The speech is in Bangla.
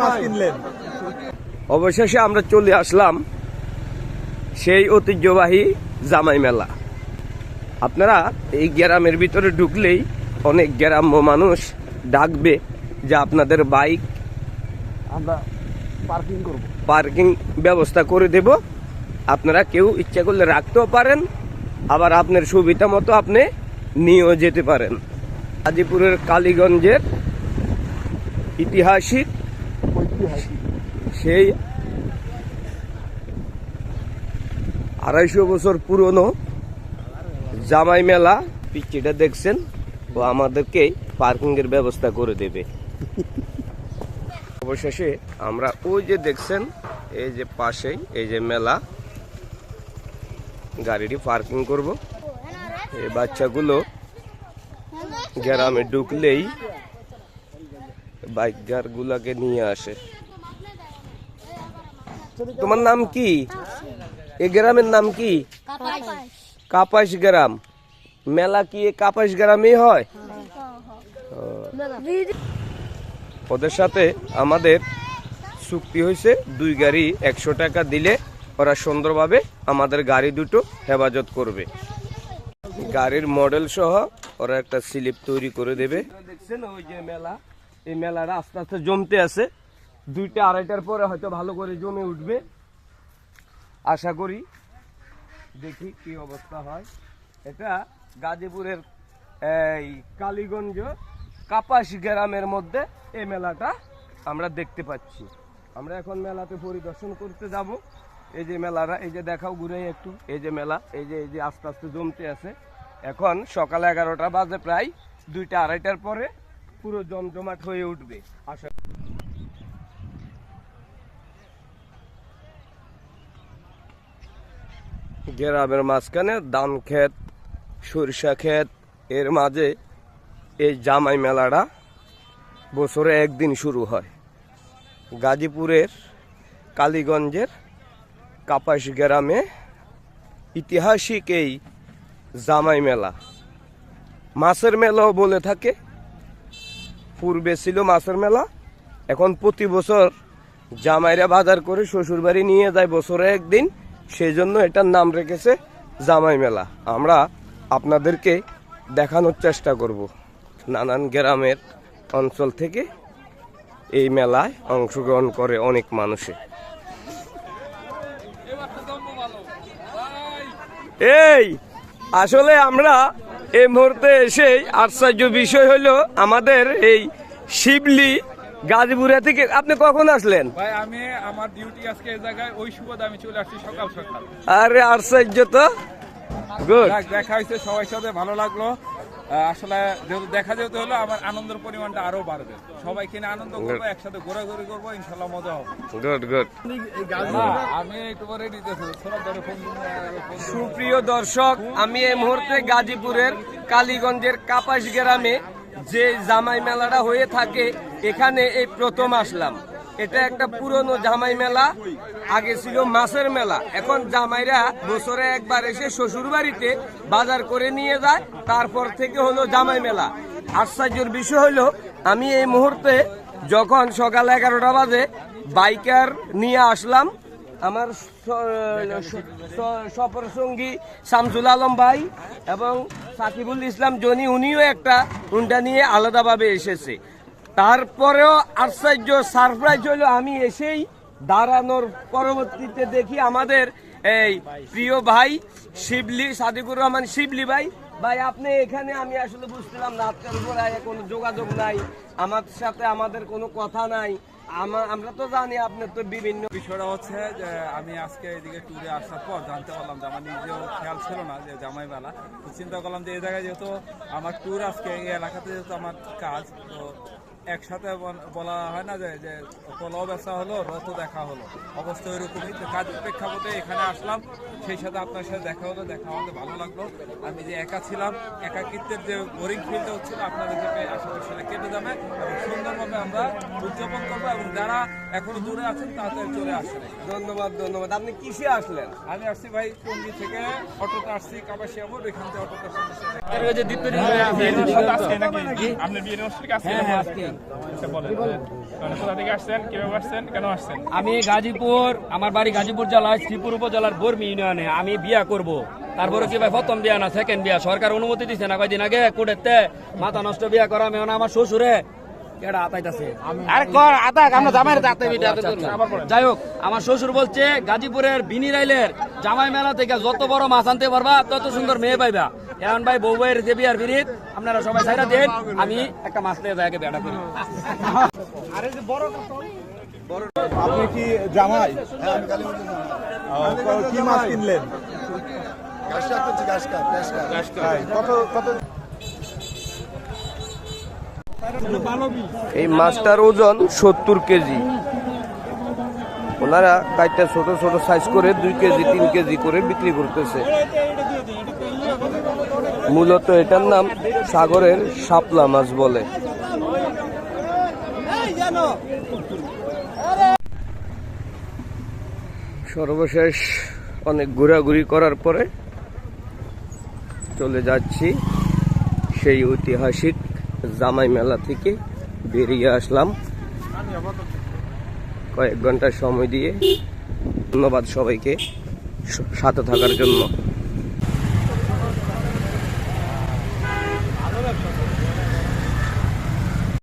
মাছ কিনলেন? অবশেষে আমরা চলে আসলাম সেই ঐতিহ্যবাহী জামাই মেলা। আপনারা এই গ্রামের ভিতরে ঢুকলেই অনেক গ্রাম্য মানুষ ডাকবে যে আপনাদের বাইক আমরা পার্কিং করব। পার্কিং ব্যবস্থা করে দেব। আপনারা কেউ ইচ্ছা করলে রাখতেও পারেন আবার আপনার সুবিধা মতো আপনি নিয়েও যেতে পারেন। গাজীপুরের কালীগঞ্জের ঐতিহাসিক সেই আড়াইশো বছর পুরনো জামাই মেলা পিচ্ছিটা দেখছেন, ও আমাদেরকে পার্কিং এর ব্যবস্থা করে দেবে। অবশেষে আমরা ওই যে দেখছেন, এই যে পাশেই, এই যে মেলা, গাড়িটি পার্কিং করব। এই বাচ্চাগুলো গ্রামে ঢুকলেই বাইক গুলাকে নিয়ে আসে। তোমার নাম কি? এ গ্রামের নাম কি? কাপাস গ্রাম। মেলা কি কাপাস গ্রামেই হয়? ওদের সাথে আমাদের চুক্তি হয়েছে, দুই গাড়ি একশো টাকা দিলে ওরা সুন্দরভাবে আমাদের গাড়ি দুটো হেফাজত করবে। গাড়ির মডেল সহ ওরা একটা স্লিপ তৈরি করে দেবে। দেখছেন ওই যে মেলা, এই মেলাটা আস্তে আস্তে জমতে আছে। দুইটা আড়াইটার পরে হয়তো ভালো করে জমে উঠবে। আশা করি দেখি কি অবস্থা হয়। এটা গাজীপুরের, এই কালীগঞ্জ, কাপাস গ্রামের মধ্যে এই মেলাটা আমরা দেখতে পাচ্ছি। আমরা এখন মেলাতে পরিদর্শন করতে যাব। এই যে মেলাটা, এই যে দেখাও ঘুরে একটু। এই যে মেলা, এই যে এই যে আস্তে আস্তে জমতে আছে। এখন সকাল এগারোটা বাজে প্রায়। দুইটা আড়াইটার পরে পুরো জমজমাট হয়ে উঠবে। আশা গ্রামের মাঝখানে ধান ক্ষেত, সরিষা ক্ষেত, এর মাঝে এই জামাই মেলাটা বছরে একদিন শুরু হয়। গাজীপুরের কালীগঞ্জের কাপাস গ্রামে ঐতিহাসিক এই জামাই মেলা। মাছের মেলাও বলে থাকে। পূর্বে ছিল মাছের মেলা। এখন প্রতি বছর জামাইরা বাজার করে শ্বশুরবাড়ি নিয়ে যায় বছরে একদিন। সেই জন্য এটার নাম রেখেছে জামাই মেলা। আমরা আপনাদেরকে দেখানোর চেষ্টা করব নানান গ্রামের অঞ্চল থেকে এই মেলায় অংশগ্রহণ করে অনেক মানুষে। এই, আসলে আমরা এই মুহূর্তে এসে আশ্চর্য বিষয় হলো আমাদের এই শিবলি গাজীপুরা থেকে আপনি কখন আসলেন? ভাই আমি আমার ডিউটি আজকে এই জায়গায় ওই সুবাদে আমি চলে আসছি সকাল সকাল। আরে আশ্চর্য তো। গুড দেখা হয়েছে সবাই সাথে ভালো লাগল। আসলে যেহেতু দেখা যেহেতু হলো আমার আনন্দের পরিমাণটা আরও বাড়বে। সবাই কিনে আনন্দ করব একসাথে ঘোরাঘুরি করব ইনশাল্লাহ মজা হবে। গুড গুড আমি একটু পরে। সুপ্রিয় দর্শক আমি এই মুহূর্তে গাজীপুরের কালীগঞ্জের কাপাস গ্রামে যে জামাই মেলাটা হয়ে থাকে এখানে এই প্রথম আসলাম। এটা একটা পুরনো জামাই মেলা, আগে ছিল মাছের মেলা। এখন জামাইরা বছরে একবার এসে শ্বশুর বাড়িতে বাজার করে নিয়ে যায়, তারপর থেকে হলো জামাই মেলা। আশ্চর্যের বিষয় হলো, আমি এই মুহূর্তে যখন সকাল এগারোটা বাজে, বাইকার নিয়ে আসলাম। আমার সফর সঙ্গী শামসুল আলম ভাই এবং সাকিবুল ইসলাম জনি, উনিও একটা হুন্ডা নিয়ে আলাদাভাবে এসেছে। তারপরেও আশ্চর্য সারপ্রাইজ হলো, আমি এসেই দাঁড়ানোর পরবর্তীতে দেখি আমাদের এই প্রিয় ভাই শিবলি, সাদিকুর রহমান শিবলি ভাই। ভাই, আপনি এখানে, আমি আসলে বুঝছিলাম না আপনার উপর কোনো যোগাযোগ নাই, আমার সাথে আমাদের কোনো কথা নাই। আমা- আমরা তো জানি আপনার তো বিভিন্ন বিষয়টা হচ্ছে যে আমি আজকে এদিকে ট্যুরে আসার পর জানতে পারলাম যে আমার নিজেও খেয়াল ছিল না যে জামাই মেলা চিন্তা করলাম যে এই জায়গায় যেহেতু আমার ট্যুর আজকে এই এলাকাতে যেহেতু আমার কাজ, তো একসাথে বলা হয় না যে যে বেচা হলো, রথ দেখা হলো। অবস্থা ওইরকমই তো কাজের প্রেক্ষাপটে এখানে আসলাম। সেই সাথে আপনার সাথে দেখা হলো, দেখা আমাদের ভালো লাগল। আমি যে একা ছিলাম, একাকিত্বের যে বোরিং ফিলটা হচ্ছিল আপনাদের আশা করি সেটা কেটে যাবে। এবং সুন্দরভাবে আমরা উদযাপন করব এবং যারা এখনও দূরে আছেন তাড়াতাড়ি চলে আসেন। ধন্যবাদ ধন্যবাদ। আপনি কিসে আসলেন? আমি আসছি ভাই টঙ্গি থেকে অটোতে আসছি ওইখান থেকে আসছেন? আমি গাজীপুর আমার বাড়ি গাজীপুর জেলায় শ্রীপুর উপজেলার বর্মি ইউনিয়নে আমি বিয়া করব। তারপরে কি ভাই প্রথম বিয়া না সেকেন্ড বিয়া? সরকার অনুমতি দিছে না কয়দিন আগে? কোটেতে মাথা নষ্ট বিয়া করা এখন আমার শ্বশুরে। কেডা আতাইতাছে। আরে কর আতা আমরা জামাই যাই হোক আমার শ্বশুর বলছে গাজীপুরের বিনি রাইলের জামাই মেলা থেকে যত বড় মাছ আনতে পারবা তত সুন্দর মেয়ে পাইবা। এখন ভাই বউ বউয়ের যে বিয়ার বিরিত আপনারা সবাই সাইরা দেন আমি একটা মাছ নিয়ে আগে বিয়াটা করি। আপনি কি জামাই? কি মাছ কিনলেন? কত কত? এই মাছটার ওজন সত্তর কেজি। ওনারা কাইটটা ছোট ছোট সাইজ করে দুই কেজি, তিন কেজি করে বিক্রি করতেছে। মূলত এটার নাম সাগরের শাপলা মাছ বলে। সর্বশেষ অনেক ঘোরাঘুরি করার পরে চলে যাচ্ছি সেই ঐতিহাসিক জামাই মেলা থেকে বেরিয়ে আসলাম। কয়েক ঘণ্টা সময় দিয়ে ধন্যবাদ সবাইকে সাথে থাকার জন্য।